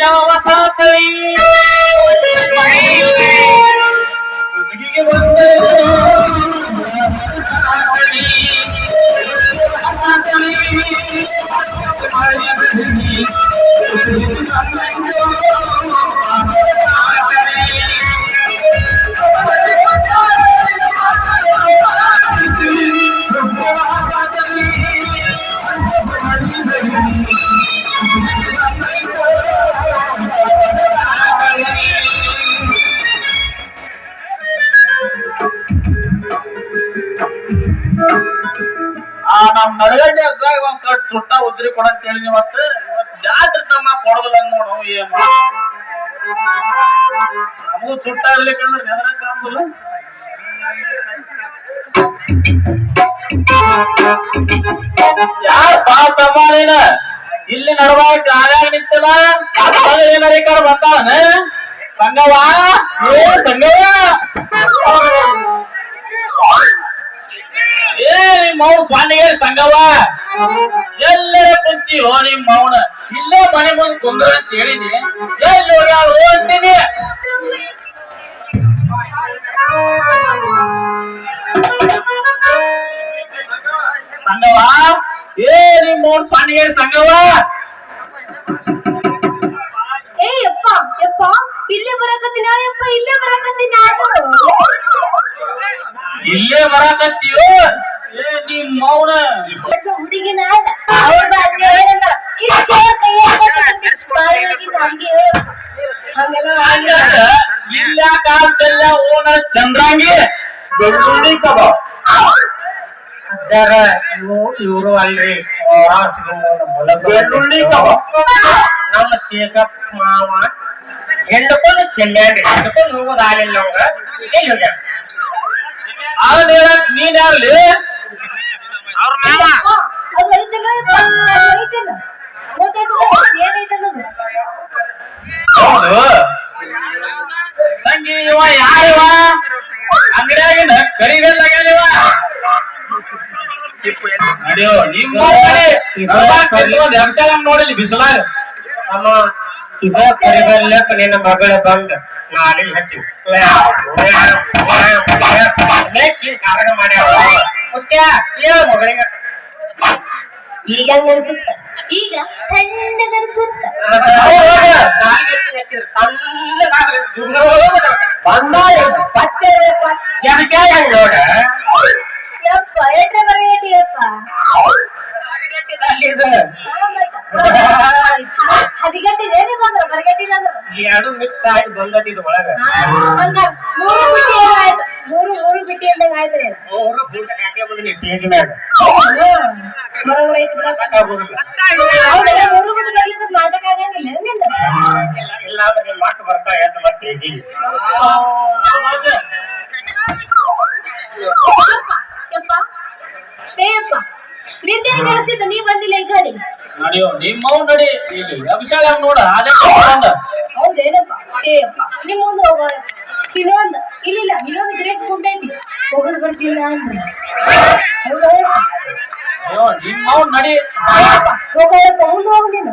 Então a falta ನಮ್ ನಡಗಡ್ಡೆ ಹತ್ರ ಒಂದ್ ಕಟ್ ಚುಟ್ಟ ಉದ್ರಿ ಕೊಡಂತ ಹೇಳಿ ಇವತ್ತು ಇವತ್ ಜಾತ್ರೆ ತಮ್ಮ ಕೊಡೋದಿಲ್ಲ ನೋಡು ಏನು ನಮಗೂ ಚುಟ್ಟ ಇರ್ಲಿಕ್ಕಂದ್ರೆ ನೆದರಕ್ ಆಗುದಿಲ್ಲ. ಯಾರ ತಮ್ಮ ನೀನ ಇಲ್ಲಿ ನಡುವಾಗ ಗಾಳ್ಯಾಗ ನಿಂತಲ್ಲ ಏನಾರ ಈ ಕಡೆ ಬಂದಾನ ಸಂಗವಾ ಏ ಸಂಗವ ಏ ನಿಮ್ ಮೌನ ಸ್ವಾಮಿಗೆ ಸಂಗವ ಎಲ್ಲರ ಕುಂತೀವೋ ನಿಮ್ ಮೌನ ಇಲ್ಲೇ ಮನೆ ಮುಂದೆ ಕುಂದ್ರ ಅಂತ ಹೇಳಿನಿ ಎಲ್ಲಿ ಹೋಗ್ಯಾಳು ಅಂತೀನಿ ಸಂಗವ ಏ ನಿಮ್ ಮೌನ ಸ್ವಾಮಿಗೆ ಸಂಗವ ಇಲ್ಲೇ ಬರಕತ್ತೀನಿ. ಅಯ್ಯಪ್ಪ ಇಲ್ಲೇ ಬರಾಕತ್ತೀನಿ. ಇಲ್ಲೇ ಬರಾಕತ್ತೀಯೋ? ಏ ನಿಮ್ ಮೌನ. ಹುಡುಗಿನ ಅವ್ರ ಬಾಲ್ಯ ಕಿಚ್ಚ ಇಲ್ಲ ಕಾಲ್ತೆಲ್ಲ ಓಣ ಚಂದ್ರಾಂಗಿ. ಬೆಳ್ಳುಳ್ಳಿ ಕಬಾಬ್ ಇವರು ಅಲ್ರಿ. ಬೆಳ್ಳುಳ್ಳಿ ಕಬಾಬ್ ನಮ್ಮ ಶೇಖಪ್ ಮಾವ. ಹೆಂಡಕೊಂಡು ಚೆಲ್ಲಾಡ್ರಿ ಹೆಂಡಕೊಂಡು ಹೋಗೋದು ಆಲಿಲ್ಲ ಅವಾಗ ಚೆಲ್ಲಿ ಹೋಗ್ಯಾರ ಅವನ್ ಹೇಳಕ್ ನೀನ್ ಯಾರ್ಲಿ ಅವ್ರ ಮಾವ. ಅದು ಐತಲ್ಲ ಅದು ಐತಲ್ಲ. ಗೊತ್ತಾಯ್ತಲ್ಲ ಏನೈತಲ್ಲ ಹೌದು. ತಂಗಿ ಇವ ಯಾರಿವ ಅಂಗಡಿಯಾಗಿಂದ ಕರಿಗಲ್ಲಾಗ್ಯಾನಿವ ನಡಿಯೋ ನಿಮ್ಮ ನೋಡಿಲಿ ಬಿಸಿಲಾಗ. ಅಮ್ಮ ಇದ ಕರಿಬಲ್ಲಕ್ ನಿನ್ನ ಮಗಳ ಬಂದ ನಾಳೆ ಹಚ್ಚಿ ಕಾರಣ ಮಾಡ್ಯಾವ. ಮುತ್ಯ ಏ ಮಗಳಿಗೆ. ಈಗ ಹಂಗ್ ಈಗ ಈಗ ತಣ್ಣಗ ಅನ್ಸುತ್ತ ನೋಡ? ಯಪ್ಪ ಎಟ್ರೆ ಬರಗಟ್ಟಿ ಯಪ್ಪ? ಹಾ, ಮತ್ತ. ಹದಿಗಟ್ಟಿದೆ. ಏನಿಲ್ಲ ಬರಗಟ್ಟಿಲ್ಲ ಅಂದ್ರೆ? ಎರಡು ಮಿಕ್ಸ್ ಆಗಿ ಬಂದದಿದ್ ಒಳಗ. ಹಂಗಾರ ಮೂರು ಬಿಟ್ಟಿ ಆಯ್ತು. ಮೂರು ಮೂರು ಬಿಟ್ಟಿ ಇಲ್ದಂಗ. ಮೂರು ಬಂದಿನಿ ಮ್ಯಾಗ. ಐತಿ ಬಿಡಪ್ಪ. ಬಿಟ್ಟು ನಾಟಕ ಆಗಂಗಿಲ್ಲ ಇಲ್ಲ ಅಂದ್ರೆ ಬರ್ತಾ ಮತ್ತೆ ನಿಂದೇನು ಕಳಿಸಿದ್ದು ನೀ ಬಂದಿಲ್ಲ ಈ ಗಾಡಿ ನಡಿಯೋ ನಿಮ್ಮ ನಡಿ ಅಭಿಷೇಕ ನೋಡ ಅದೇ ಹೌದೇನಪ್ಪ ಏ ಅಪ್ಪ ನಿಮ್ಮ ಮುಂದೆ ಹೋಗೋ ಇಲ್ಲ ಇಲ್ಲ ಇಲ್ಲೊಂದು ಗಿರೇಕ್ ಕುಂತೈತಿ ಹೋಗೋದು ಬರ್ತಿಲ್ಲ ಅಂದ್ರೆ. ಹೌದಾ ಅಯ್ಯೋ ನಿಮ್ಮವ್ ನಡಿ. ಮುಂದೆ ಹೋಗು ನೀನು.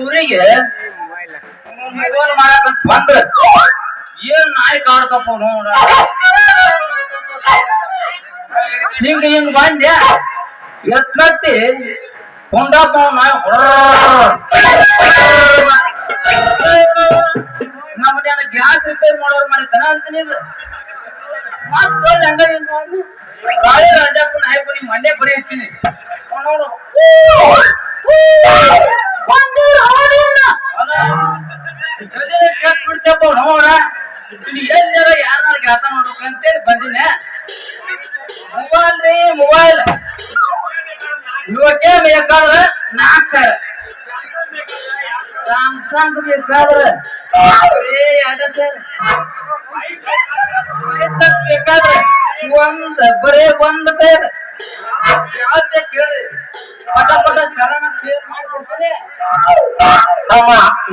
ಊರಿಗೆ ಮೊಬೈಲ್ ಮಾಡಕಂತ ಬಂದ್ರ ಏನ್ ನಾಯಿ ಕಾಡ್ಕಪ್ಪ ನೋಡ ಹಿಂಗ ಹಿಂಗ ಬಂದ್ಯ ಎತ್ಕಟ್ಟಿ ಕೊಂಡಪ್ಪ ನಾಯಿ ನಮ್ಮ ಗ್ಯಾಸ್ ರಿಪೇರ್ ಮಾಡೋರ್ ಮಾಡಿತಾನ ಅಂತೀನಿ ಇದು. ಮತ್ತ ಹಂಗ ಕಾಳಿ ರಾಜಪ್ಪ ನಾಯಿ ಬರೀ ಮನೆ ಬರೀ ಹಚ್ಚಿನಿ. ನೋಡು. ಒಂದು ಜೊತೆ ಕೆಟ್ಟ ಬಿಡ್ತಪ್ಪ ನೋಡ ಎಲ್ಲಾರ ಯಾರನ್ನ ಬಂದಿನ. ಮೊಬೈಲ್ ರೀ ಮೊಬೈಲ್ ಇವತ್ತೇ ಬೇಕಾದ್ರ ನಾಲ್ಕು ಸಾವಿರ ಸ್ಯಾಮ್ಸಂಗ್ ಬೇಕಾದ್ರ ಬೇಕಾದ್ರೆ ಒಂದ್ ಬರೇ ಒಂದ್ ಸಾವಿರ ಯಾವ್ದೇ ಕೇಳ್ರಿ ಹೇಳ್ರಿ ಪಟ ಪಟ ಚಲನ ಸೇರ್ ಮಾಡ್ಕೊಡ್ತೀನಿ ತಮ್ಮ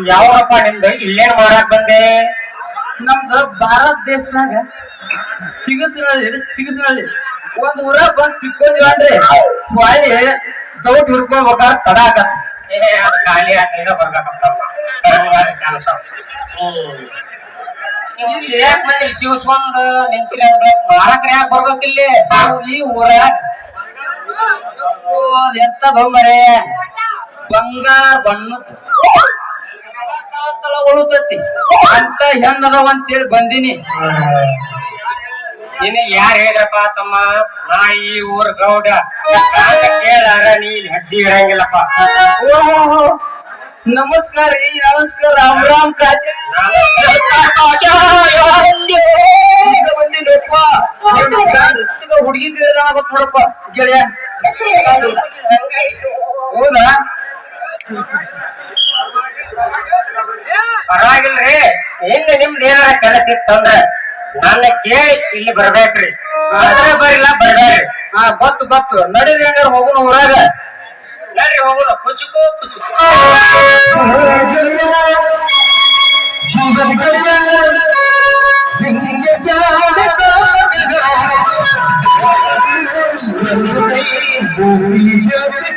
ಯಾವಪ್ಪ ನಿಮ್ದು? ಇಲ್ಲೇನ್ ಮಾಡಕ್ ಬಂದೆ? ನಮ್ದು ಭಾರತ ದೇಶದಾಗ ಸಿಗಸಿನಲ್ಲಿ ಸಿಗಸಿನಲ್ಲಿ ಒಂದ್ ಊರ ಬಂದ್ ಸಿಕ್ಕೋದಿವ ಅಂದ್ರೆ ಹೊಳ್ಳಿ ದೌಟ್ ಹಿಡ್ಕೊಳ್ಬೇಕಾದ್ರೆ ತಡ ಆಗತ್ತೆ. ಖಾಲಿ ಆಗ ಬರ್ಬೇಕಪ್ಪ. ಕೆಲಸ. ಇಲ್ಲಿ ಶಿವಸ್ವಂದ ನಿಂತಿರ ಮಾರಕ್ರ ಯಾಕೆ ಬರ್ಬೇಕಿಲ್ಲಿ ಈ ಊರ ಎಂತದ ಮರೆ ಬಂಗಾರ ಬಣ್ಣ ತಳ ತಳ ಉಳುತೈತಿ ಅಂತ ಹೆಣ್ಣದವ ಅಂತೇಳಿ ಬಂದಿನಿ ನಿನ್ನ ಯಾರು ಹೇಳಿದ್ರಪ್ಪ ತಮ್ಮ. ನಾ ಈ ಊರ ಗೌಡ. ನಾನ್ ಕೇಳಾರ ನೀ ಇಲ್ಲಿ ಹೆಜ್ಜೆ ಇರಂಗಿಲ್ಲಪ್ಪ ನಮಸ್ಕಾರ ರೀ ನಮಸ್ಕಾರ ರಾಮ್ ರಾಮ್ ಕಾಜ. ಈಗ ಬಂದಿನಪ್ಪ ಹುಡುಗಿ ಕೇಳಿದ ನೋಡಪ್ಪ ಗೆಳೆಯ. ಹೌದಾ? ಪರವಾಗಿಲ್ರಿ ಇನ್ನು ನಿಮ್ದು ಏನಾರ ಕೆಲಸ ಇತ್ತಂದ್ರ ನನ್ನ ಕೇಳಿ ಇಲ್ಲಿ ಬರ್ಬೇಕ್ರಿ. ಬರ್ದ್ರೆ ಬರಿಲ್ಲ ಬರ್ಬೇಡ್ರಿ. ಹಾ ಗೊತ್ತು ಗೊತ್ತು. ನಡೀರಿ ಹಂಗಾರ ಹೋಗೋಣ ಊರಾಗ? ನಡ್ರಿ ಹೋಗೋಣ ಕುಚುಕು ಕುಚುಕು Thank you.